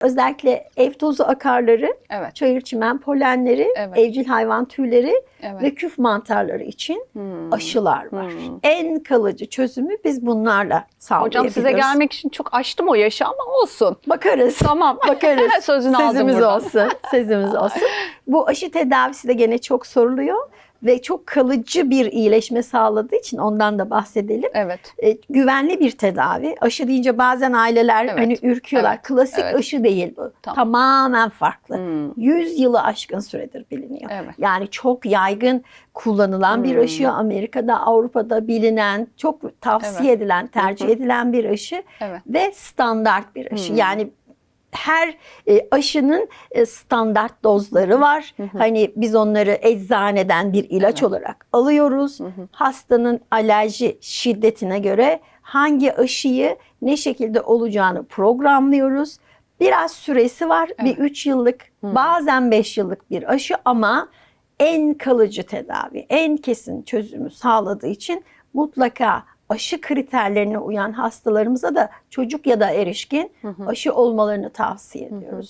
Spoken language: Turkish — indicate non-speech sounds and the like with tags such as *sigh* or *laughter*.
Özellikle ev tozu akarları, Evet. çayır çimen polenleri, Evet. evcil hayvan tüyleri Evet. ve küf mantarları için Hmm. aşılar var. Hmm. En kalıcı çözümü biz bunlarla sağlayabiliyoruz. Hocam size gelmek için çok açtım o yaşı ama olsun. Bakarız. Tamam. Bakarız. *laughs* *laughs* Sözünü aldım Sözümüz buradan. olsun. Sözümüz *laughs* olsun. Bu aşı tedavisi de gene çok soruluyor ve çok kalıcı bir iyileşme sağladığı için ondan da bahsedelim. Evet. E, güvenli bir tedavi. Aşı deyince bazen aileler Evet. hani ürküyorlar. Evet. Klasik Evet. aşı değil bu. Tamam. Tamamen farklı. Hmm. 100 yılı aşkın süredir biliniyor. Evet. Yani çok yaygın kullanılan bir Hmm. aşı. Amerika'da, Avrupa'da bilinen, çok tavsiye Evet. edilen, tercih Hı hı. edilen bir aşı Evet. ve standart bir aşı. Hmm. Yani her e, aşının e, standart dozları var. Hı hı. Hani biz onları eczaneden bir ilaç Evet. olarak alıyoruz. Hı hı. Hastanın alerji şiddetine göre hangi aşıyı ne şekilde olacağını programlıyoruz. Biraz süresi var. Bir Evet. 3 yıllık, Hı. bazen 5 yıllık bir aşı ama en kalıcı tedavi, en kesin çözümü sağladığı için mutlaka aşı kriterlerine uyan hastalarımıza da çocuk ya da erişkin Hı hı. aşı olmalarını tavsiye ediyoruz.